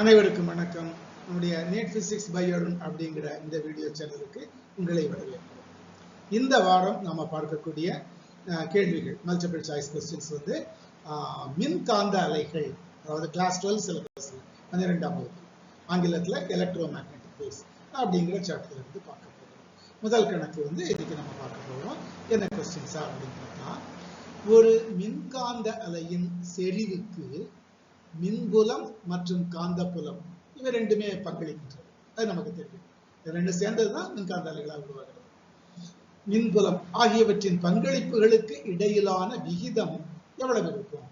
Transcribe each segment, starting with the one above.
அனைவருக்கும் வணக்கம். நம்முடைய நேட் பிசிக்ஸ் பயோடன் அப்படிங்கிற இந்த வீடியோ சேனலுக்கு உங்களை வரவேற்கிறோம். இந்த வாரம் நாம பார்க்கக்கூடிய கேள்விகள் மல்டிபிள் சாய்ஸ் கொஸ்டின்ஸ் வந்து மின்காந்த அலைகள் அதாவது கிளாஸ் டுவெல் சிலபஸ் பன்னிரெண்டாம் வகுப்பு ஆங்கிலத்தில் எலக்ட்ரோ மேக்னெட்டிக் வேவ்ஸ் அப்படிங்கிற சாப்டர்ல இருந்து பார்க்க போகிறோம் முதல் கணக்கு வந்து இன்னைக்கு நம்ம பார்க்க போகிறோம் என்ன கொஸ்டின்ஸா அப்படின்னு பார்த்தா ஒரு மின்காந்த அலையின் செறிவுக்கு மின்புலம் மற்றும் காந்தப்புலம் இவை ரெண்டுமே பங்களிக்கின்றது அது நமக்கு தெரியும். இது ரெண்டு சேர்ந்ததுதான் மின்காந்த அலைகளாக உருவாகிறது. மின்புலம் ஆகியவற்றின் பங்களிப்புகளுக்கு இடையிலான விகிதம் எவ்வளவு இருக்கும்?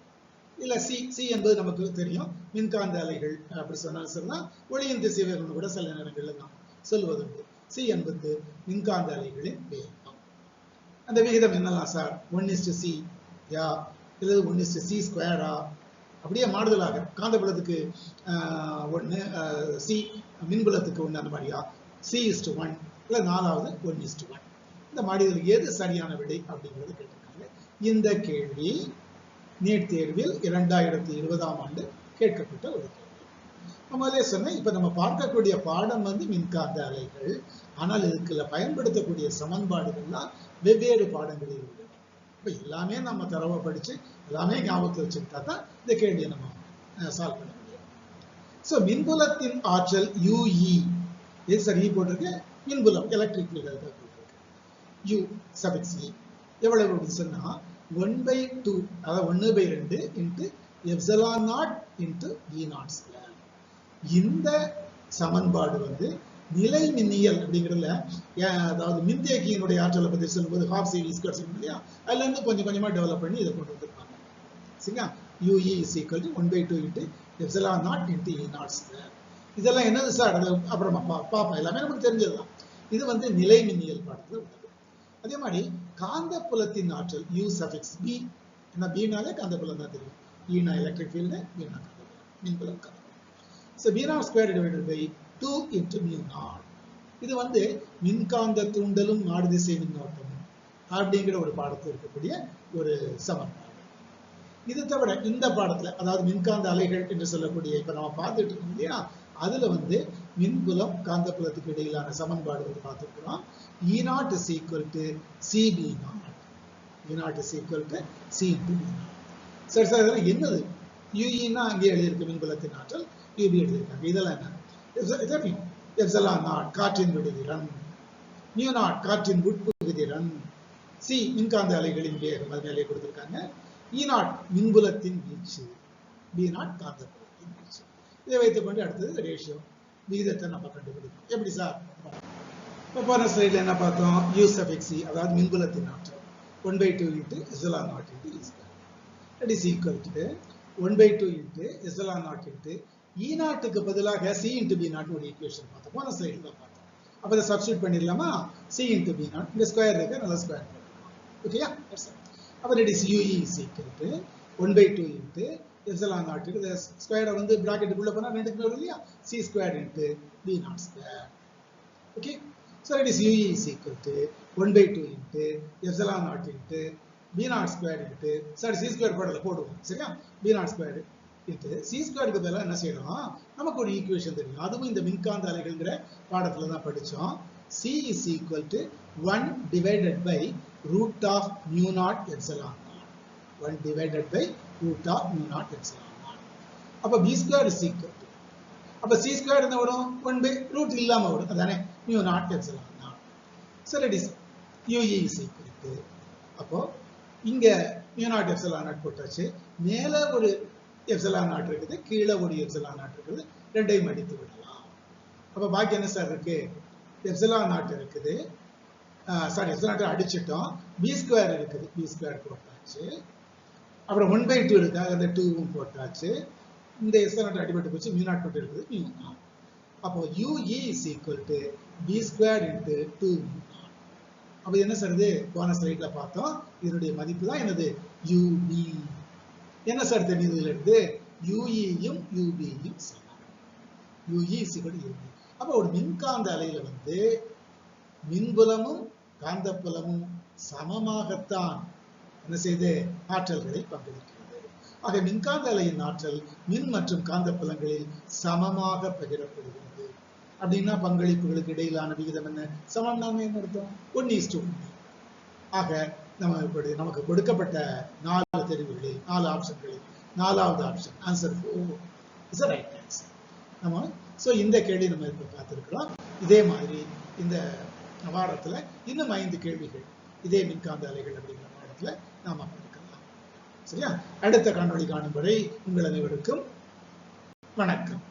இல்ல சி சி என்பது நமக்கு தெரியும். மின்காந்த அலைகள் அப்படி சொன்னாலும் சரிதான் ஒளியின் திசைவேகம்னு கூட சில நேரங்களில் நாம் சொல்வதுண்டு சி என்பது மின்காந்த அலைகளின் வேகம். அந்த விகிதம் என்னலாம் sir? One is to C யா? இல்லது ஒன் இஸ்டு சி ஸ்கொயரா அப்படியே மாறுதலாக காந்தபுலத்துக்கு ஒன்று சி மின்புலத்துக்கு ஒன்று அந்த மாதிரியா? சி இஸ்டு ஒன் இல்லை நாலாவது ஒன் இஸ்டு ஒன் இந்த மாடிதல் எது சரியான விடை அப்படிங்கிறது கேட்டிருக்காங்க. இந்த கேள்வி நீட் தேர்வில் இரண்டாயிரத்தி இருபதாம் ஆண்டு கேட்கப்பட்ட ஒரு கேள்வி. முதலே சொன்னேன் இப்ப நம்ம பார்க்கக்கூடிய பாடம் வந்து மின்காந்த அலைகள். ஆனால் இதுக்குள்ள பயன்படுத்தக்கூடிய சமன்பாடுகள்லாம் வெவ்வேறு பாடங்களில் உள்ளது இப்போ எல்லாமே நம்ம தரவை படிச்சு எல்லாமே ஞாபகத்தில் வச்சுக்கிட்டா தான் இந்த கேள்வியை நம்ம சால்வ் பண்ண முடியும். ஸோ மின்புலத்தின் ஆற்றல் யூஇ இது சரி போட்டிருக்கு? மின்புலம் எலக்ட்ரிக் போட்டிருக்கு. யூ சபிக்ஸ் இ எவ்வளவு அப்படின்னு ஒன் பை டூ அதாவது ஒன்று பை ரெண்டு into epsilon naught into E naught square இந்த சமன்பாடு வந்து நிலை மின்னியல் அப்படிங்கிறதுல அதாவது மின்தேக்கியினுடைய ஆற்றலை பற்றி சொல்லும்போது ஹாஃப் சி ஸ்கொயர் இல்லையா? அதுல இருந்து கொஞ்சம் கொஞ்சமா டெவலப் பண்ணி இதை கொண்டு வந்திருப்பாங்க சரிங்களா? U E is equal to one by two into epsilon naught into E naught square இதெல்லாம் என்னது சார் அது அப்புறமா பா பார்ப்போம். எல்லாமே நமக்கு தெரிஞ்சதுதான். இது வந்து நிலை மின்னியல் பாடத்தில் உள்ளது. அதே மாதிரி காந்த புலத்தின் ஆற்றல் யூ சஃபிக்ஸ் பி ஏன்னா பீனாலே காந்த புலம் தான் தெரியும். ஈனா எலக்ட்ரிக் ஃபீல்டு பீனா பினா காந்தப்புலம். மின்புலம் காந்தப்புலம். So Beena square divided by two into mu naught இது வந்து மின்காந்த தூண்டலும் நாடு திசை மின்னோட்டமும் அப்படிங்கிற ஒரு பாடத்தில் இருக்கக்கூடிய ஒரு சமன்பாடு. இது தவிர இந்த பாடத்துல அதாவது மின்காந்த அலைகள் என்று சொல்லக்கூடிய இப்ப நம்ம பார்த்துட்டு இருக்கோம் இல்லையா? அதுல வந்து மின்புலம் காந்தப்புலத்துக்கு இடையிலான சமன்பாடுகள் பார்த்துக்கிறோம் E naught is equal to C B naught E naught is equal to C to B naught சரி சார் இதெல்லாம் என்னது? யூஇன்னா அங்கே எழுதியிருக்கு மின்புலத்தின் ஆற்றல். யூபி எழுதியிருக்காங்க. இதெல்லாம் என்ன? எப்சலான் நாட் காற்றின் விடுதிறன். நியூ நாட் காற்றின் உட்புகுதிறன் சி மின்காந்த அலைகளின் வேகம் அது மேலே கொடுத்திருக்காங்க. இ நாட் மின்புலத்தின் வீச்சு. பி நாட் காந்தபுலத்தின் வீச்சு. இதை வைத்துக்கொண்டு அடுத்தது ரேஷியோ விகிதத்தை நம்ம கண்டுபிடிக்கணும் எப்படி சார் இப்போ போன ஸ்லைடில் என்ன பார்த்தோம்? யூஸ் எக்ஸி அதாவது மின்புலத்தின் ஆற்றல். One by two into epsilon naught into E it is equal to one by two into epsilon naught into E நாட்டுக்கு பதிலாக சி இன்ட்டு பி நாட் ஒரு ஈக்குவேஷன் பார்த்தோம் போன ஸ்லைடில் பார்த்தோம் அப்போ அதை சப்ஸ்டியூட் பண்ணிடலாமா? சி இன்ட்டு பி நாட் இந்த ஸ்கொயர் இருக்கு நல்லா ஸ்கொயர் ஓகேயா அப்போ it is யூஇ சீக்கிரத்து one by two into epsilon naught இந்த ஸ்கொயரை வந்து பிராக்கெட்டுக்குள்ள போனால் ரெண்டுக்கு வரும் இல்லையா? C square into B naught square okay so it is U E is one by two into epsilon naught into B naught square into sorry C square போடல போடுவோம். சரியா? பி நாட் ஸ்கொயர் இருக்குது சி ஸ்கொயருக்கு பதிலாக என்ன செய்யணும்? நமக்கு ஒரு ஈக்குவேஷன் தெரியும். அதுவும் இந்த மின்காந்த அலைகள்ங்கிற பாடத்துல தான் படிச்சோம். C is equal to one divided by root of mu naught epsilon one divided by root of mu naught epsilon அப்போ B square is equal to அப்போ சி ஸ்கொயர் என்ன வரும்? ஒன் பை ரூட் இல்லாம வரும். அதானே? Mu naught epsilon naught so it is U E is equal to அப்போ இங்க mu naught epsilon not போட்டாச்சு மேல ஒரு எப்சலான் நாட் இருக்குது கீழே ஒரு எப்சலான் நாட் இருக்குது ரெண்டையும் அடித்து விடலாம். அப்போ பாக்கி என்ன சார் இருக்கு? எப்சலான் நாட் இருக்குது. சாரி எப்சலான் நாட் அடிச்சிட்டோம். பி ஸ்கொயர் இருக்குது. பி ஸ்கொயர் போட்டாச்சு. அப்புறம் ஒன் பை டூ இருக்கு. அந்த டூவும் போட்டாச்சு. இந்த எப்சலான் நாட் அடிபட்டு போச்சு. மியூ நாட் போட்டு இருக்குது. மியூ நாட் அப்போ U E is equal to B square into two அப்போ என்ன சார் இது? போன ஸ்லைட்ல பார்த்தோம். இதனுடைய மதிப்பு தான் என்னது? யூபி என்ன சார் தெரியுது இதுல இருந்து யூஇயும் யூபியும் சமம். யூஇ சிக்கல் யூபி. அப்போ ஒரு மின்காந்த அலையில வந்து மின்புலமும் காந்தப்புலமும் சமமாகத்தான் என்ன செய்து? ஆற்றல்களை பங்களிக்கிறது. ஆக மின்காந்த அலையின் ஆற்றல் மின் மற்றும் காந்த புலங்களில் சமமாக பகிரப்படுகிறது. அப்படின்னா பங்களிப்புகளுக்கு இடையிலான விகிதம் என்ன? சமம்னா என்ன அர்த்தம்? ஒன் ஈஸ்ட் ஒன் ஆக நம்ம இப்படி நமக்கு கொடுக்கப்பட்ட நாலு தெரிவுகளே நாலு ஆப்ஷன்களே நாலாவது option answer is right answer நம்ம ஸோ இந்த கேள்வி நம்ம இப்போ பார்த்துருக்குறோம். இதே மாதிரி இந்த வாரத்தில் இன்னும் ஐந்து கேள்விகள் இதே மின்காந்த அலைகள் அப்படிங்கிற பாடத்துல நாம் பார்க்கலாம். சரியா? அடுத்த காணொளி காணும் வரை உங்கள் அனைவருக்கும் வணக்கம்.